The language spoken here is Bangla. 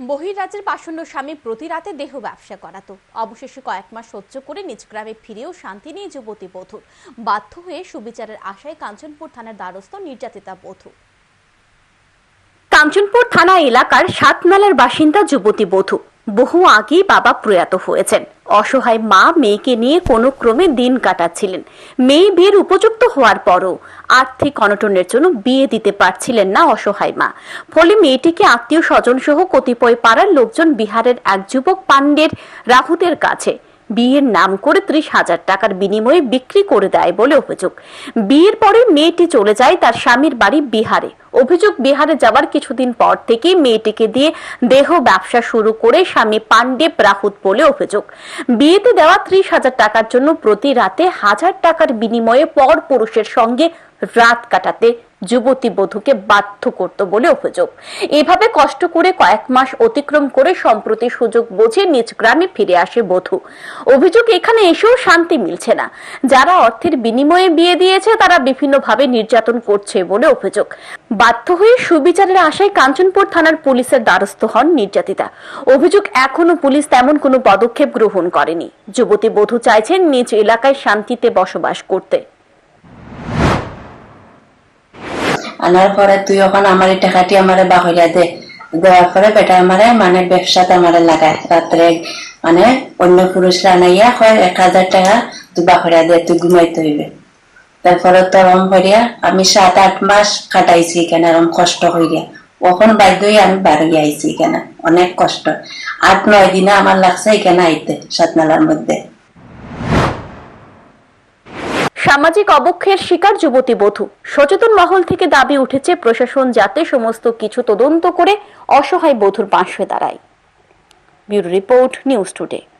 বহিরাজ্যের পাষণ্ড স্বামী প্রতি রাতে দেহ ব্যবসা করাতো। অবশেষে কয়েক মাস সহ্য করে নিজ গ্রামে ফিরেও শান্তি নিয়ে যুবতী বধূ। বাধ্য হয়ে সুবিচারের আশায় কাঞ্চনপুর থানার দ্বারস্থ নির্যাতিতা বধূ। কাঞ্চনপুর থানা এলাকার সাতনালার বাসিন্দা যুবতী বধূ। বহু আগেই বাবা প্রয়াত হয়েছেন। অসহায় মা মেয়েকে নিয়ে কোনো ক্রমে দিন কাটাচ্ছিলেন। মেয়ে বিয়ের উপযুক্ত হওয়ার পরও আর্থিক অনটনের জন্য বিয়ে দিতে পারছিলেন না অসহায় মা। ফলে মেয়েটিকে আত্মীয় স্বজন সহ কতিপয় পাড়ার লোকজন বিহারের এক যুবক পাণ্ডের রাহুতের কাছে বিয়ের নাম করে ত্রিশ হাজার টাকার বিনিময়ে বিক্রি করে দেয় বলে অভিযোগ। বিয়ের পরে মেয়েটি চলে যায় তার স্বামীর বাড়ি বিহারে। অভিযোগ বিহারে যাওয়ার কিছুদিন পর থেকে মেয়েটিকে দিয়ে দেহ ব্যবসা শুরু করে স্বামী পাণ্ডে রাহুত বলে অভিযোগ। বিয়েতে দেওয়া ত্রিশ হাজার টাকার জন্য প্রতি রাতে হাজার টাকার বিনিময়ে পর পুরুষের সঙ্গে রাত কাটাতে যুবতী বধূকে বাধ্য করত বলে অভিযোগ। এভাবে কষ্ট করে কয়েক মাস অতিক্রম করে সম্প্রতি সুযোগ বুঝে নিজ গ্রামে ফিরে আসে বধূ। অভিযোগ এখানে এসেও শান্তি মিলছে না। যারা অর্থের বিনিময়ে বিয়ে দিয়েছে, তারা বিভিন্নভাবে নির্যাতন করছে বলে অভিযোগ। বাধ্য হয়ে সুবিচারের আশায় কাঞ্চনপুর থানার পুলিশের দ্বারস্থ হন নির্যাতিতা। অভিযোগ এখনও পুলিশ তেমন কোনো পদক্ষেপ গ্রহণ করেনি। যুবতী বধূ চাইছেন নিজ এলাকায় শান্তিতে বসবাস করতে। আনার পরে তুই ওখান আমার এই টাকাটি আমারে বাহরিয়া দে। দেওয়ার পরে বেটা আমারে মানে ব্যবসাতে আমারে লাগায়। রাত্রে মানে অন্য পুরুষরা আনাইয়া হয় এক হাজার টাকা তুই বাহরিয়া দে, তুই ঘুমাইতে হইবে। তারপরে তো রম করিয়া আমি সাত, আট মাস কাটাইছি কেন এরম কষ্ট হইয়া ওখন বাধ্য হয়ে আমি বাড়ি আইছি কেন, অনেক কষ্ট। আট, নয় দিনে আমার লাগছে এখানে আইতে, সাতনালার মধ্যে। সামাজিক অবক্ষের শিকার যুবতী বধু। সচেতন মহল থেকে দাবি উঠেছে, প্রশাসন যাতে সমস্ত কিছু তদন্ত করে অসহায় বধুর পাশে দাঁড়ায়। Bureau report, news today.